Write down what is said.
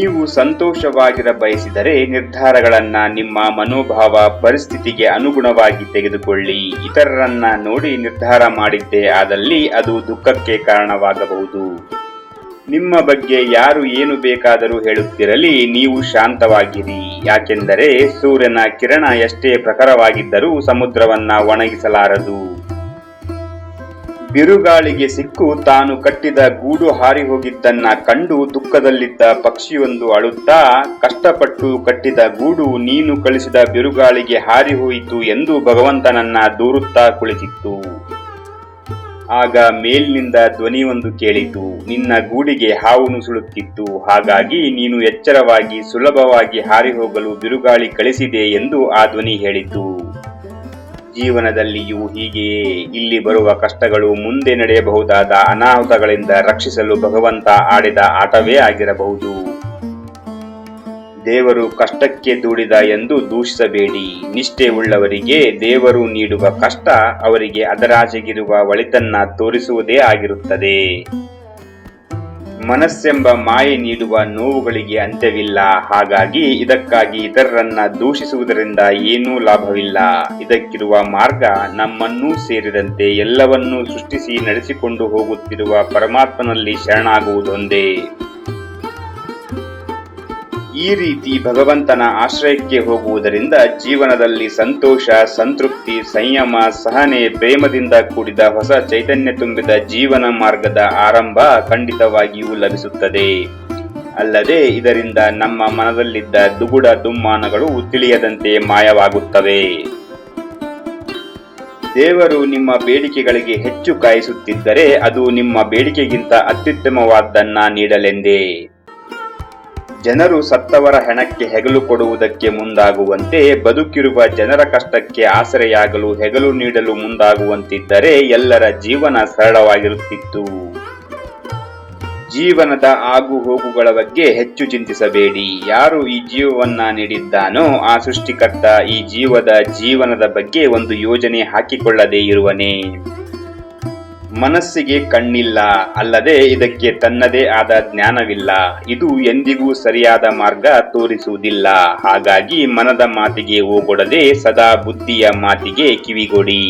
ನೀವು ಸಂತೋಷವಾಗಿರ ಬಯಸಿದರೆ ನಿರ್ಧಾರಗಳನ್ನ ನಿಮ್ಮ ಮನೋಭಾವ ಪರಿಸ್ಥಿತಿಗೆ ಅನುಗುಣವಾಗಿ ತೆಗೆದುಕೊಳ್ಳಿ. ಇತರರನ್ನ ನೋಡಿ ನಿರ್ಧಾರ ಮಾಡಿದ್ದೇ ಆದಲ್ಲಿ ಅದು ದುಃಖಕ್ಕೆ ಕಾರಣವಾಗಬಹುದು. ನಿಮ್ಮ ಬಗ್ಗೆ ಯಾರು ಏನು ಬೇಕಾದರೂ ಹೇಳುತ್ತಿರಲಿ, ನೀವು ಶಾಂತವಾಗಿರಿ. ಯಾಕೆಂದರೆ ಸೂರ್ಯನ ಕಿರಣ ಎಷ್ಟೇ ಪ್ರಖರವಾಗಿದ್ದರೂ ಸಮುದ್ರವನ್ನ ಒಣಗಿಸಲಾರದು. ಬಿರುಗಾಳಿಗೆ ಸಿಕ್ಕು ತಾನು ಕಟ್ಟಿದ ಗೂಡು ಹಾರಿ ಹೋಗಿದ್ದನ್ನ ಕಂಡು ದುಃಖದಲ್ಲಿದ್ದ ಪಕ್ಷಿಯೊಂದು ಅಳುತ್ತಾ, ಕಷ್ಟಪಟ್ಟು ಕಟ್ಟಿದ ಗೂಡು ನೀನು ಕಳಿಸಿದ ಬಿರುಗಾಳಿಗೆ ಹಾರಿ ಹೋಯಿತು ಎಂದು ಭಗವಂತನನ್ನ ದೂರುತ್ತಾ ಕುಳಿತಿತ್ತು. ಆಗ ಮೇಲಿನಿಂದ ಧ್ವನಿಯೊಂದು ಕೇಳಿತು. ನಿನ್ನ ಗೂಡಿಗೆ ಹಾವು ನುಸುಳುತ್ತಿತ್ತು. ಹಾಗಾಗಿ ನೀನು ಎಚ್ಚರವಾಗಿ ಸುಲಭವಾಗಿ ಹಾರಿ ಹೋಗಲು ಬಿರುಗಾಳಿ ಕಳಿಸಿದೆ ಎಂದು ಆ ಧ್ವನಿ ಹೇಳಿತು. ಜೀವನದಲ್ಲಿಯೂ ಹೀಗೆಯೇ ಇಲ್ಲಿ ಬರುವ ಕಷ್ಟಗಳು ಮುಂದೆ ನಡೆಯಬಹುದಾದ ಅನಾಹುತಗಳಿಂದ ರಕ್ಷಿಸಲು ಭಗವಂತ ಆಡಿದ ಆಟವೇ ಆಗಿರಬಹುದು. ದೇವರು ಕಷ್ಟಕ್ಕೆ ದೂಡಿದ ಎಂದು ದೂಷಿಸಬೇಡಿ. ನಿಷ್ಠೆ ಉಳ್ಳವರಿಗೆ ದೇವರು ನೀಡುವ ಕಷ್ಟ ಅವರಿಗೆ ಅದರಾಚೆಗಿರುವ ಒಳಿತನ್ನ ತೋರಿಸುವುದೇ ಆಗಿರುತ್ತದೆ. ಮನಸ್ಸೆಂಬ ಮಾಯೆ ನೀಡುವ ನೋವುಗಳಿಗೆ ಅಂತ್ಯವಿಲ್ಲ. ಹಾಗಾಗಿ ಇದಕ್ಕಾಗಿ ಇತರರನ್ನ ದೂಷಿಸುವುದರಿಂದ ಏನೂ ಲಾಭವಿಲ್ಲ. ಇದಕ್ಕಿರುವ ಮಾರ್ಗ ನಮ್ಮನ್ನೂ ಸೇರಿದಂತೆ ಎಲ್ಲವನ್ನೂ ಸೃಷ್ಟಿಸಿ ನಡೆಸಿಕೊಂಡು ಹೋಗುತ್ತಿರುವ ಪರಮಾತ್ಮನಲ್ಲಿ ಶರಣಾಗುವುದೊಂದೇ. ಈ ರೀತಿ ಭಗವಂತನ ಆಶ್ರಯಕ್ಕೆ ಹೋಗುವುದರಿಂದ ಜೀವನದಲ್ಲಿ ಸಂತೋಷ, ಸಂತೃಪ್ತಿ, ಸಂಯಮ, ಸಹನೆ, ಪ್ರೇಮದಿಂದ ಕೂಡಿದ ಹೊಸ ಚೈತನ್ಯ ತುಂಬಿದ ಜೀವನ ಮಾರ್ಗದ ಆರಂಭ ಖಂಡಿತವಾಗಿಯೂ ಲಭಿಸುತ್ತದೆ. ಅಲ್ಲದೆ ಇದರಿಂದ ನಮ್ಮ ಮನದಲ್ಲಿದ್ದ ದುಗುಡ ದುಮ್ಮಾನಗಳು ತಿಳಿಯದಂತೆ ಮಾಯವಾಗುತ್ತವೆ. ದೇವರು ನಿಮ್ಮ ಬೇಡಿಕೆಗಳಿಗೆ ಹೆಚ್ಚು ಕಾಯಿಸುತ್ತಿದ್ದರೆ ಅದು ನಿಮ್ಮ ಬೇಡಿಕೆಗಿಂತ ಅತ್ಯುತ್ತಮವಾದ್ದನ್ನ ನೀಡಲೆಂದೇ. ಜನರು ಸತ್ತವರ ಹೆಣಕ್ಕೆ ಹೆಗಲು ಕೊಡುವುದಕ್ಕೆ ಮುಂದಾಗುವಂತೆ ಬದುಕಿರುವ ಜನರ ಕಷ್ಟಕ್ಕೆ ಆಸರೆಯಾಗಲು ಹೆಗಲು ನೀಡಲು ಮುಂದಾಗುವಂತಿದ್ದರೆ ಎಲ್ಲರ ಜೀವನ ಸರಳವಾಗಿರುತ್ತಿತ್ತು. ಜೀವನದ ಆಗು ಹೋಗುಗಳ ಬಗ್ಗೆ ಹೆಚ್ಚು ಚಿಂತಿಸಬೇಡಿ. ಯಾರು ಈ ಜೀವವನ್ನ ನೀಡಿದ್ದಾನೋ ಆ ಸೃಷ್ಟಿಕರ್ತ ಈ ಜೀವದ ಜೀವನದ ಬಗ್ಗೆ ಒಂದು ಯೋಜನೆ ಹಾಕಿಕೊಳ್ಳದೇ ಇರುವನೇ. ಮನಸ್ಸಿಗೆ ಕಣ್ಣಿಲ್ಲ, ಅಲ್ಲದೆ ಇದಕ್ಕೆ ತನ್ನದೇ ಆದ ಜ್ಞಾನವಿಲ್ಲ. ಇದು ಎಂದಿಗೂ ಸರಿಯಾದ ಮಾರ್ಗ ತೋರಿಸುವುದಿಲ್ಲ. ಹಾಗಾಗಿ ಮನದ ಮಾತಿಗೆ ಓಗೊಡದೆ ಸದಾ ಬುದ್ಧಿಯ ಮಾತಿಗೆ ಕಿವಿಗೊಡಿ.